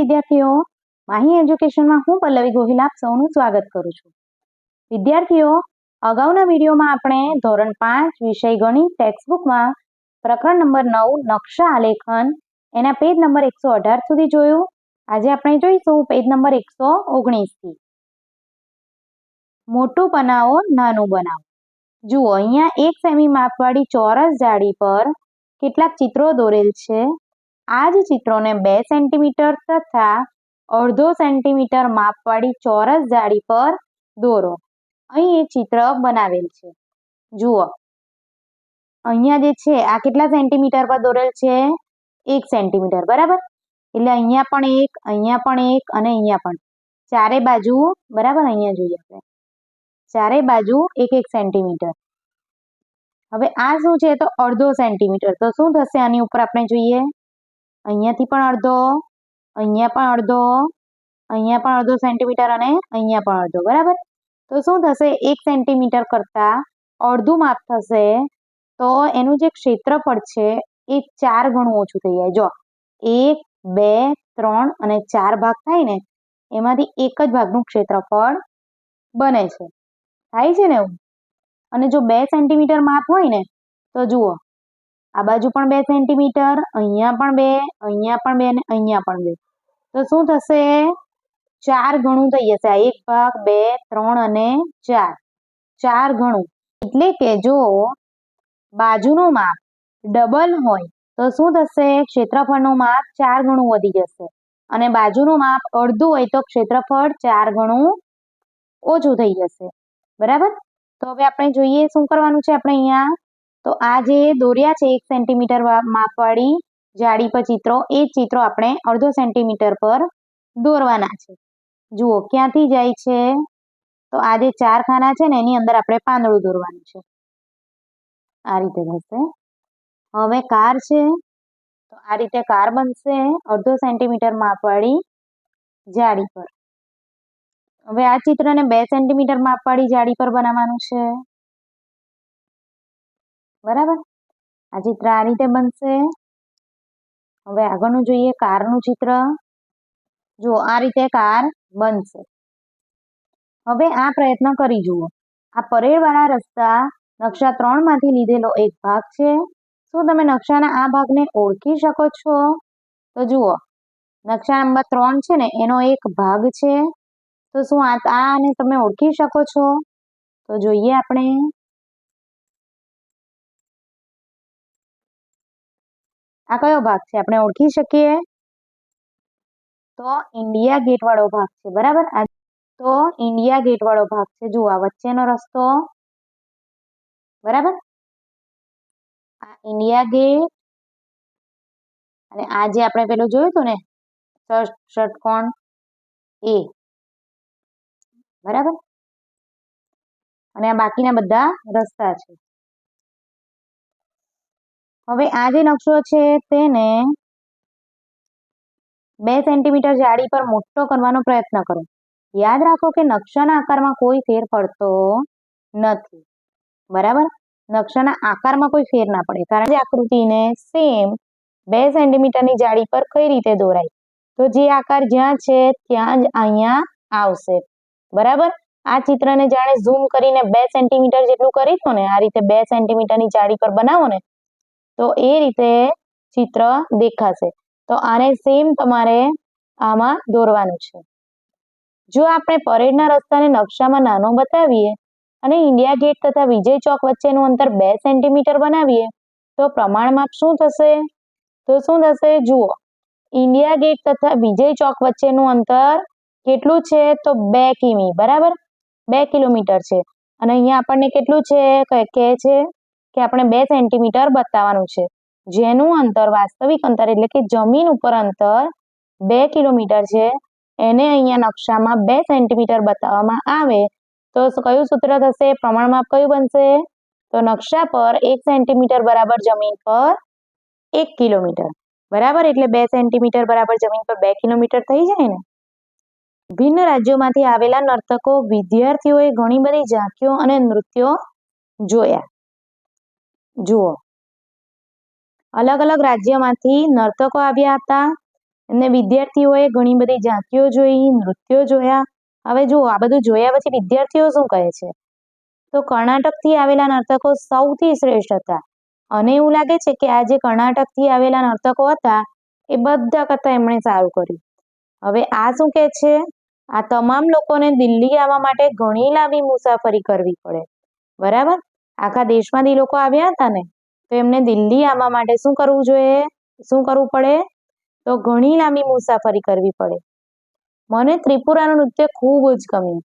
વિદ્યાર્થીઓ, માહી એજ્યુકેશનમાં હું પલ્લવી ગોહિલ આપ સૌનું સ્વાગત કરું છું. વિદ્યાર્થીઓ, અગાઉના વિડીયોમાં આપણે ધોરણ પાંચ વિષય ગણિત ટેક્સ્ટબુકમાં પ્રકરણ નંબર નવ, નકશા આલેખન, એના પેજ નંબર એકસો અઢાર સુધી જોયું. આજે આપણે જોઈશું પેજ નંબર એકસો ઓગણીસથી. મોટું બનાવો, નાનું બનાવો. જુઓ, અહીંયા એક સેમી માપવાળી ચોરસ જાળી પર કેટલાક ચિત્રો દોરેલ છે. આ જ ચિત્રોને બે સેન્ટીમીટર તથા અડધો સેન્ટીમીટર માપવાળી ચોરસ જાળી પર દોરો. અહીં એક ચિત્ર બનાવેલ છે. જુઓ. અહીંયા જે છે, આ કેટલા સેન્ટીમીટર પર દોરેલ છે? એક સેન્ટીમીટર, બરાબર? એટલે અહીંયા પણ એક, અહીંયા પણ એક અને અહીંયા પણ. ચારે બાજુ, બરાબર? અહીંયા જોઈએ આપણે. ચારે બાજુ એક એક સેન્ટીમીટર. હવે આ શું છે? તો અડધો સેન્ટીમીટર. તો શું થશે આની ઉપર આપણે જોઈએ? અહીંયાથી પણ અડધો, અહીંયા પણ અડધો, અહીંયા પણ અડધો સેન્ટીમીટર અને અહીંયા પણ અડધો, બરાબર? તો શું થશે? એક સેન્ટીમીટર કરતાં અડધું માપ થશે, તો એનું જે ક્ષેત્રફળ છે એ ચાર ગણું ઓછું થઈ જાય. જો એક, બે, ત્રણ અને ચાર ભાગ થાય ને, એમાંથી એક જ ભાગનું ક્ષેત્રફળ બને છે. થાય છે ને એવું? અને જો બે સેન્ટીમીટર માપ હોય ને, તો જુઓ આ બાજુ પણ બે સેન્ટીમીટર અહીંયા પણ બે, અહીંયા પણ બે અને અહીંયા પણ બે. તો શું થશે? ચાર ગણું થઈ જશે. આ એક ભાગ, બે, ત્રણ અને ચાર. ચાર ગણું. એટલે કે જો બાજુનું માપ ડબલ હોય, તો શું થશે? ક્ષેત્રફળનું માપ ચાર ગણું વધી જશે. અને બાજુનું માપ અડધું હોય, તો ક્ષેત્રફળ ચાર ગણું ઓછું થઈ જશે. બરાબર? તો હવે આપણે જોઈએ શું કરવાનું છે આપણે અહીંયા. તો આ જે દોર્યા છે એક સેન્ટીમીટર માપવાળી જાડી પર ચિત્રો, એ ચિત્રો આપણે અડધો સેન્ટીમીટર પર દોરવાના છે. જુઓ, ક્યાંથી જાય છે? તો આ જે ચાર ખાના છે ને, એની અંદર આપણે પાંદડું દોરવાનું છે. આ રીતે થશે હવે કાર છે. તો આ રીતે કાર બનશે અડધો સેન્ટીમીટર માપવાળી જાડી પર. હવે આ ચિત્રને બે સેન્ટીમીટર માપવાળી જાડી પર બનાવવાનું છે. બરાબર? આ ચિત્ર આ રીતે બનશે. હવે આગળનું જોઈએ કારનું ચિત્ર. જુઓ, આ રીતે કાર બનશે. હવે આ પ્રયત્ન કરી જુઓ. આ પરેડવાળા રસ્તા નકશા ત્રણમાંથી લીધેલો એક ભાગ છે. શું તમે નકશાના આ ભાગને ઓળખી શકો છો? તો જુઓ, નકશા નંબર ત્રણ છે ને, એનો એક ભાગ છે. તો શું આ આને તમે ઓળખી શકો છો? તો જોઈએ આપણે. આ કયો ભાગ છે? આપણે ઓળખી શકીએ? તો ઇન્ડિયા ગેટ વાળો ભાગ છે, બરાબર? તો ઇન્ડિયા ગેટ વાળો ભાગ છે, જુઓ, આ વચ્ચેનો રસ્તો. બરાબર? આ ઇન્ડિયા ગેટ અને આ જે આપણે પેલું જોયું હતું ને ષટકોણ એ. બરાબર? અને આ બાકીના બધા રસ્તા છે. હવે આ જે નકશો છે તેને બે સેન્ટીમીટર જાડી પર મોટો કરવાનો પ્રયત્ન કરો. યાદ રાખો કે નકશાના આકારમાં કોઈ ફેર પડતો નથી. બરાબર? નકશાના આકારમાં કોઈ ફેર ના પડે. કારણ કે આકૃતિને સેમ બે સેન્ટીમીટરની જાડી પર કઈ રીતે દોરાય? તો જે આકાર જ્યાં છે ત્યાં જ અહીંયા આવશે. બરાબર? આ ચિત્રને જાણે ઝૂમ કરીને બે સેન્ટીમીટર જેટલું કરી દો ને, આ રીતે બે સેન્ટીમીટરની જાડી પર બનાવો ને તો એ રીતે ચિત્ર દેખાશે. તો આને સેમ તમારે આમાં દોરવાનું છે. જો આપણે પરેડના રસ્તાને નકશામાં નાનો બતાવીએ અને ઇન્ડિયા ગેટ તથા વિજય ચોક વચ્ચેનું અંતર બે સેન્ટીમીટર બનાવીએ, તો પ્રમાણ માપ શું થશે? તો શું થશે? જુઓ, ઇન્ડિયા ગેટ તથા વિજય ચોક વચ્ચેનું અંતર કેટલું છે? તો બે કિમી, બરાબર? બે કિલોમીટર છે. અને અહીંયા આપણને કેટલું છે? કહે છે? કે આપણે બે સેન્ટીમીટર બતાવવાનું છે. જેનું અંતર વાસ્તવિક અંતર એટલે કે જમીન ઉપર અંતર બે કિલોમીટર છે. એને અહીંયા નકશામાં બે સેન્ટીમીટર બતાવવામાં આવે. તો કયું સૂત્ર થશે? પ્રમાણમાં કયું બનશે? તો નકશા પર એક સેન્ટીમીટર બરાબર જમીન પર એક કિલોમીટર. બરાબર? એટલે બે સેન્ટીમીટર બરાબર જમીન પર બે કિલોમીટર થઈ જાય ને? ભિન્ન રાજ્યોમાંથી આવેલા નર્તકો વિદ્યાર્થીઓએ ઘણી બધી ઝાંખીઓ અને નૃત્યો જોયા. જુઓ. અલગ અલગ રાજ્યમાંથી નર્તકો આવ્યા હતા. એમને વિદ્યાર્થીઓએ ઘણી બધી ઝાંકીઓ જોઈ, નૃત્યો જોયા. હવે જુઓ, આ બધું જોયા પછી વિદ્યાર્થીઓ શું કહે છે? તો કર્ણાટકથી આવેલા નર્તકો સૌથી શ્રેષ્ઠ હતા. અને એવું લાગે છે કે આ જે કર્ણાટકથી આવેલા નર્તકો હતા, એ બધા કરતાં એમણે સારું કર્યું. હવે આ શું કહે છે? આ તમામ લોકોને દિલ્હી આવવા માટે ઘણી લાંબી મુસાફરી કરવી પડે. બરાબર? આખા દેશમાંથી લોકો આવ્યા હતા ને, તો એમને દિલ્હી આવવા માટે શું કરવું જોઈએ? શું કરવું પડે? તો ઘણી લાંબી મુસાફરી કરવી પડે. મને ત્રિપુરાનું નૃત્ય ખૂબ જ ગમ્યું.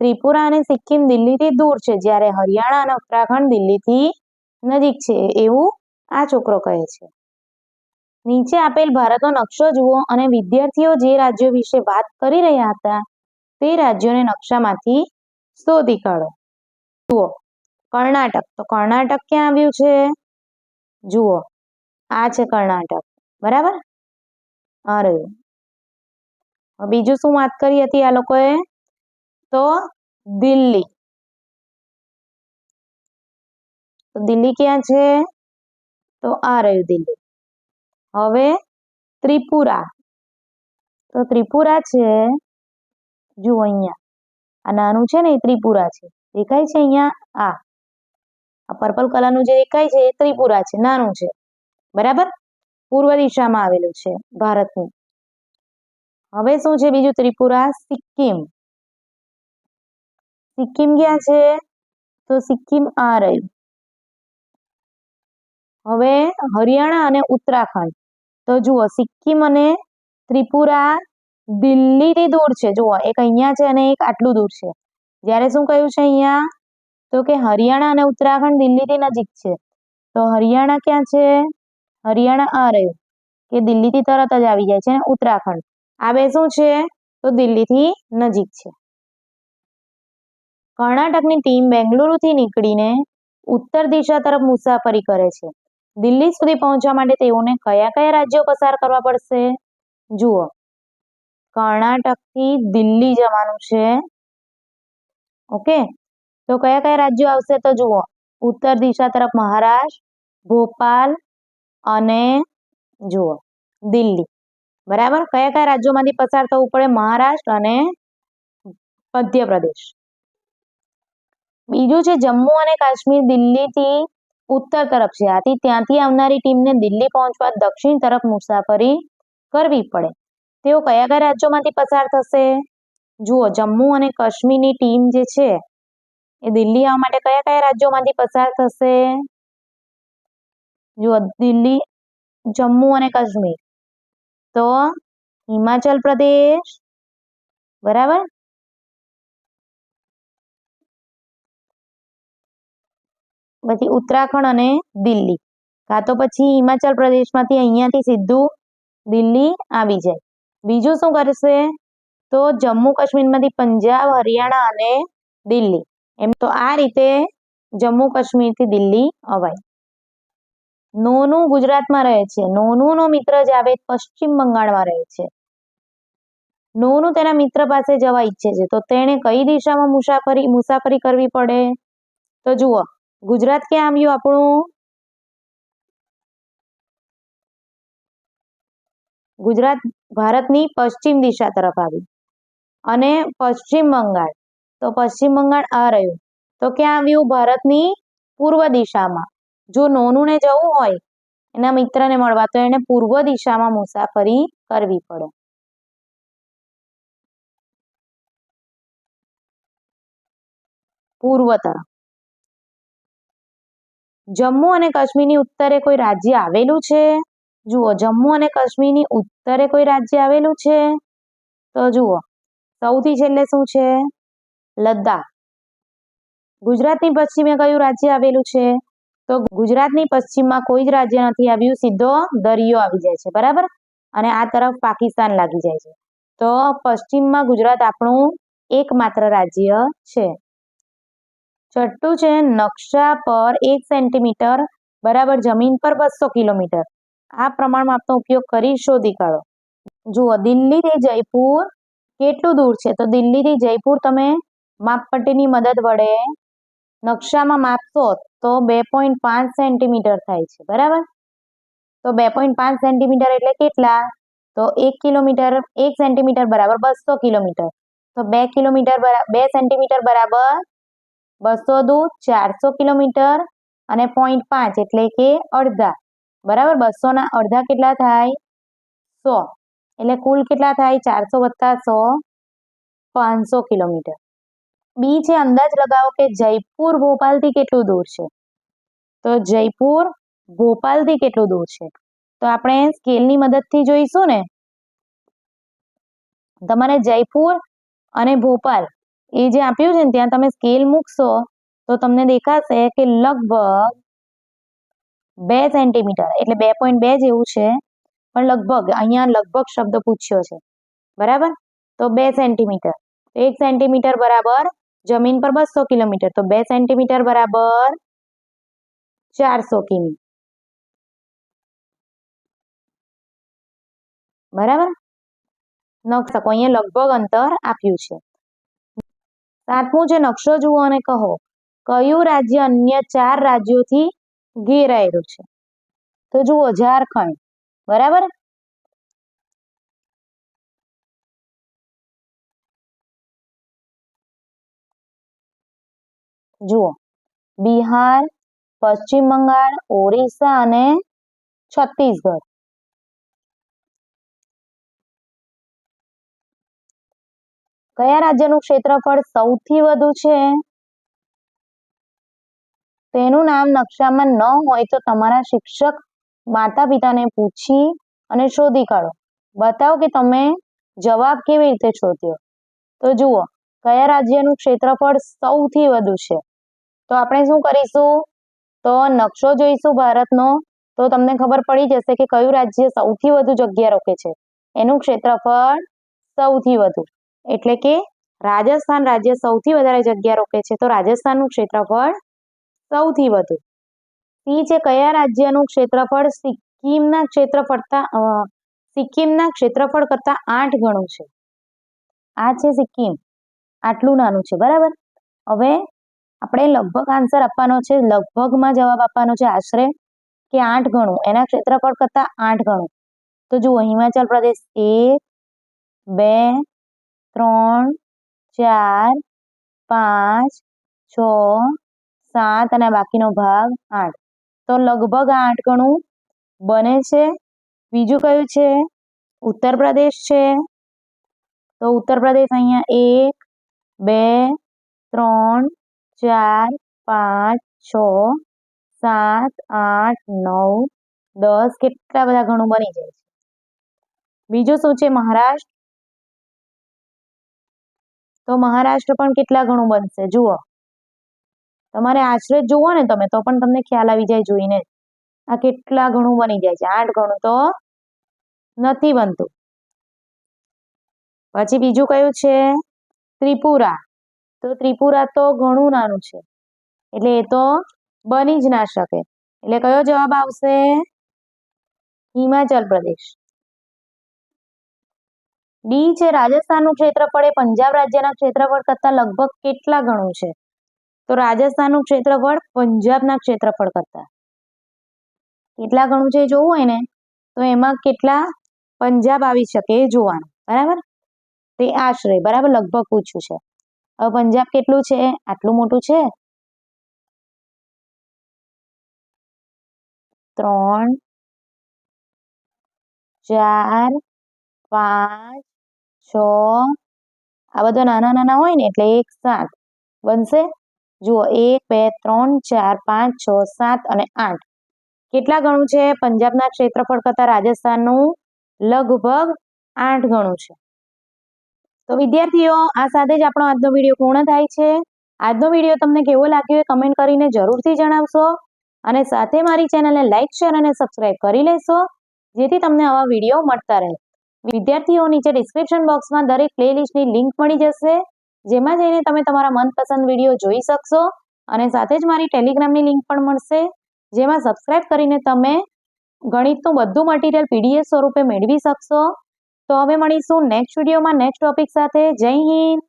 ત્રિપુરા અને સિક્કિમ દિલ્હીથી દૂર છે, જ્યારે હરિયાણા અને ઉત્તરાખંડ દિલ્હીથી નજીક છે, એવું આ છોકરો કહે છે. નીચે આપેલ ભારતનો નકશો જુઓ અને વિદ્યાર્થીઓ જે રાજ્યો વિશે વાત કરી રહ્યા હતા, તે રાજ્યોને નકશામાંથી શોધી કાઢો. જુઓ કર્ણાટક. તો કર્ણાટક ક્યાં આવ્યું છે? જુઓ, આ છે કર્ણાટક. બરાબર? આ રહ્યું બીજું શું વાત કરી હતી આ લોકોએ? તો દિલ્હી. તો દિલ્હી ક્યાં છે? તો આ રહ્યું દિલ્હી. હવે ત્રિપુરા. તો ત્રિપુરા છે, જુઓ અહીંયા. આ નાનું છે ને, એ ત્રિપુરા છે. દેખાય છે અહીંયા? આ. આ પર્પલ કલરનું જે દેખાય છે એ ત્રિપુરા છે, નાનું છે. બરાબર? પૂર્વ દિશામાં આવેલું છે ભારતનું. હવે શું છે બીજું ત્રિપુરા? સિક્કિમ. સિક્કિમ ક્યાં છે? તો સિક્કિમ આ રહ્યું હવે હરિયાણા અને ઉત્તરાખંડ. તો જુઓ, સિક્કિમ અને ત્રિપુરા દિલ્હીથી દૂર છે. જુઓ, એક અહીંયા છે અને એક આટલું દૂર છે. જ્યારે શું કહ્યું છે અહીંયા? તો કે હરિયાણા અને ઉત્તરાખંડ દિલ્હીથી નજીક છે. તો હરિયાણા ક્યાં છે? હરિયાણા આ રહ્યું કે દિલ્હીથી તરત જ આવી જાય છે અને ઉત્તરાખંડ. આ બે શું છે? તો દિલ્હીથી નજીક છે. કર્ણાટકની ટીમ બેંગલુરુથી નીકળીને ઉત્તર દિશા તરફ મુસાફરી કરે છે. દિલ્હી સુધી પહોંચવા માટે તેઓને કયા કયા રાજ્યો પસાર કરવા પડશે? જુઓ. કર્ણાટકથી દિલ્હી જવાનું છે. ઓકે. તો કયા કયા રાજ્યો આવશે તો જુઓ. ઉત્તર દિશા તરફ મહારાષ્ટ્ર, ભોપાલ અને જુઓ, દિલ્હી. બરાબર? કયા કયા રાજ્યોમાંથી પસાર થવું પડે? મહારાષ્ટ્ર અને મધ્યપ્રદેશ. બીજું છે જમ્મુ અને કાશ્મીર દિલ્હીથી ઉત્તર તરફ છે. આથી ત્યાંથી આવનારી ટીમને દિલ્હી પહોંચવા દક્ષિણ તરફ મુસાફરી કરવી પડે. તેઓ કયા કયા રાજ્યોમાંથી પસાર થશે? જુઓ, જમ્મુ અને કાશ્મીરની ટીમ જે છે એ દિલ્હી આવવા માટે કયા કયા રાજ્યોમાંથી પસાર થશે? જુઓ, દિલ્હી, જમ્મુ અને કાશ્મીર. તો હિમાચલ પ્રદેશ, બરાબર? પછી ઉત્તરાખંડ અને દિલ્હી. કાં તો પછી હિમાચલ પ્રદેશમાંથી અહીંયાથી સીધું દિલ્હી આવી જાય. બીજું શું કરશે? તો જમ્મુ કાશ્મીરમાંથી પંજાબ, હરિયાણા અને દિલ્હી. એમ તો આ રીતે જમ્મુ કાશ્મીરથી દિલ્હી અવાય. નોનું ગુજરાતમાં રહે છે. નોનુનો મિત્ર જાવેદ પશ્ચિમ બંગાળમાં રહે છે. નોનું તેના મિત્ર પાસે જવા ઈચ્છે છે. તો તેણે કઈ દિશામાં મુસાફરી મુસાફરી કરવી પડે? તો જુઓ, ગુજરાત ક્યાં આવ્યું આપણું? ગુજરાત ભારતની પશ્ચિમ દિશા તરફ આવ્યું અને પશ્ચિમ બંગાળ. તો પશ્ચિમ બંગાળ આ રહ્યું. તો ક્યાં આવ્યું? ભારતની પૂર્વ દિશામાં. જો નોનુને જવું હોય, એના મિત્રને મળવા, તો એને પૂર્વ દિશામાં મુસાફરી કરવી પડે. પૂર્વ તરફ. જમ્મુ અને કાશ્મીરની ઉત્તરે કોઈ રાજ્ય આવેલું છે? જુઓ, જમ્મુ અને કાશ્મીરની ઉત્તરે કોઈ રાજ્ય આવેલું છે? તો જુઓ, સૌથી છેલ્લે શું છે? લદ્દાખ. ગુજરાતની પશ્ચિમે કયું રાજ્ય આવેલું છે? તો ગુજરાતની પશ્ચિમમાં કોઈ જ રાજ્ય નથી આવ્યું, સીધો દરિયો આવી જાય છે, બરાબર? અને આ તરફ પાકિસ્તાન લાગી જાય છે. તો પશ્ચિમમાં ગુજરાત આપણું એકમાત્ર રાજ્ય છે. છઠ્ઠું છે નકશા પર એક સેન્ટીમીટર, બરાબર જમીન પર બસો કિલોમીટર. આ પ્રમાણ માપનો ઉપયોગ કરી શોધી કાઢો. જુઓ, દિલ્હીથી જયપુર કેટલું દૂર છે? તો દિલ્હીથી જયપુર તમે માપપટ્ટીની મદદ વડે નકશામાં માપશો તો બે પોઈન્ટ પાંચ સેન્ટીમીટર થાય છે, બરાબર? તો બે પોઈન્ટ પાંચ સેન્ટીમીટર એટલે કેટલા? તો એક કિલોમીટર, એક સેન્ટીમીટર બરાબર બસો કિલોમીટર. તો બે કિલોમીટર બરાબર બે સેન્ટીમીટર બરાબર બસો દુ, ચારસો કિલોમીટર અને પોઈન્ટ પાંચ એટલે કે અડધા. બરાબર? બસોના અડધા કેટલા થાય? સો. એટલે કુલ કેટલા થાય? ચારસો વત્તા સો, પાંચસો કિલોમીટર. બી છે, અંદાજ લગાવો કે જયપુર, ભોપાલથી કેટલું દૂર છે? તો જયપુર, ભોપાલથી કેટલું દૂર છે? તો આપણે સ્કેલની મદદથી જોઈશું ને? તમારે જયપુર અને ભોપાલ એ જે આપ્યું છે ને, ત્યાં તમે સ્કેલ મૂકશો, તો તમને દેખાશે કે લગભગ બે સેન્ટીમીટર, એટલે બે પોઈન્ટ બે જેવું છે, પણ લગભગ, અહીંયા લગભગ શબ્દ પૂછ્યો છે. બરાબર? તો બે સેન્ટીમીટર. એક સેન્ટીમીટર બરાબર જમીન પર બસો કિલોમીટર, તો બે સેન્ટીમીટર બરાબર ચારસો કિમી. બરાબર? નકશકો અહીંયા લગભગ અંતર આપ્યું છે. સાતમું જે નકશો જુઓ અને કહો, કયું રાજ્ય અન્ય ચાર રાજ્યોથી ઘેરાયેલું છે? તો જુઓ, ઝારખંડ. બરાબર? જુઓ. બિહાર, પશ્ચિમ બંગાળ, ઓરિસ્સા અને છત્તીસગઢ. કયા રાજ્યનું ક્ષેત્રફળ સૌથી વધુ છે? તેનું નામ નકશામાં ન હોય તો તમારા શિક્ષક માતા પિતાને પૂછી અને શોધી કાઢો. બતાવો કે તમે જવાબ કેવી રીતે શોધ્યો? તો જુઓ, કયા રાજ્યનું ક્ષેત્રફળ સૌથી વધુ છે? તો આપણે શું કરીશું? તો નકશો જોઈશું ભારતનો. તો તમને ખબર પડી જશે કે કયું રાજ્ય સૌથી વધુ જગ્યા રોકે છે. એનું ક્ષેત્રફળ સૌથી વધુ. એટલે કે રાજસ્થાન રાજ્ય સૌથી વધારે જગ્યા રોકે છે. તો રાજસ્થાનનું ક્ષેત્રફળ સૌથી વધુ. સી છે કયા રાજ્યનું ક્ષેત્રફળ? સિક્કિમના ક્ષેત્રફળતા સિક્કિમના ક્ષેત્રફળ કરતાં આઠ ગણું છે. આ છે સિક્કિમ. આટલું નાનું છે. બરાબર? હવે આપણે લગભગ આન્સર આપવાનો છે, લગભગમાં જવાબ આપવાનો છે આશરે કે આઠ ગણું. એના ક્ષેત્રફળ કરતાં આઠ ગણું. તો જુઓ, હિમાચલ પ્રદેશ એક, બે, ત્રણ, ચાર, પાંચ, છ, સાત અને બાકીનો ભાગ આઠ. તો લગભગ આઠ ગણું બને છે. બીજું કયું છે? ઉત્તર પ્રદેશ છે. તો ઉત્તર પ્રદેશ અહીંયા એક, બે, ત્રણ ચાર, પાંચ, છ, સાત, આઠ, નવ, દસ કેટલા બધા ઘણું બની જાય છે? બીજું શું છે મહારાષ્ટ્ર? તો મહારાષ્ટ્ર પણ કેટલા ઘણું બનશે? જુઓ. તમારે આશરે જુઓ ને તમે, તો પણ તમને ખ્યાલ આવી જાય જોઈને. આ કેટલા ઘણું બની જાય છે? આઠ ઘણું તો નથી બનતું. પછી બીજું કયું છે? ત્રિપુરા. તો ત્રિપુરા તો ઘણું નાનું છે. એટલે એ તો બની જ ના શકે. એટલે કયો જવાબ આવશે? હિમાચલ પ્રદેશ. ડી છે, રાજસ્થાનનું ક્ષેત્રફળ એ પંજાબ રાજ્યના ક્ષેત્રફળ કરતાં લગભગ કેટલા ગણું છે? તો રાજસ્થાનનું ક્ષેત્રફળ પંજાબના ક્ષેત્રફળ કરતાં. કેટલા ગણું છે જોવું હોય ને, તો એમાં કેટલા પંજાબ આવી શકે એ જોવાનું. બરાબર? તે આશરે, બરાબર? લગભગ પૂછ્યું છે. હવે પંજાબ કેટલું છે? આટલું મોટું છે? ત્રણ, ચાર, પાંચ, છ. આ બધા નાના નાના હોય ને એટલે એક સાત. બનશે? જુઓ, એક, બે, ત્રણ, ચાર, પાંચ, છ, સાત અને આઠ. કેટલા ગણું છે? પંજાબના ક્ષેત્રફળ કરતાં રાજસ્થાનનું લગભગ આઠ ગણું છે. તો વિદ્યાર્થીઓ, આ સાથે જ આપણો આજનો વીડિયો પૂર્ણ થાય છે. આજનો વીડિયો તમને કેવો લાગ્યો એ કમેન્ટ કરીને જરૂરથી જણાવશો અને સાથે મારી ચેનલને લાઇક શેર અને સબસ્ક્રાઇબ કરી લેશો, જેથી તમને આવા વીડિયો મળતા રહે. વિદ્યાર્થીઓ, નીચે ડિસ્ક્રિપ્શન બોક્સમાં દરેક પ્લેલિસ્ટની લિંક મળી જશે, જેમાં જઈને તમે તમારા મનપસંદ વીડિયો જોઈ શકશો અને સાથે જ મારી ટેલિગ્રામની લિંક પણ મળશે, જેમાં સબસ્ક્રાઇબ કરીને તમે ગણિતનું બધું મટીરિયલ પીડીએફ સ્વરૂપે મેળવી શકશો. તો હવે મળીશું નેક્સ્ટ વિડીયોમાં નેક્સ્ટ ટોપિક સાથે. જય હિન્દ!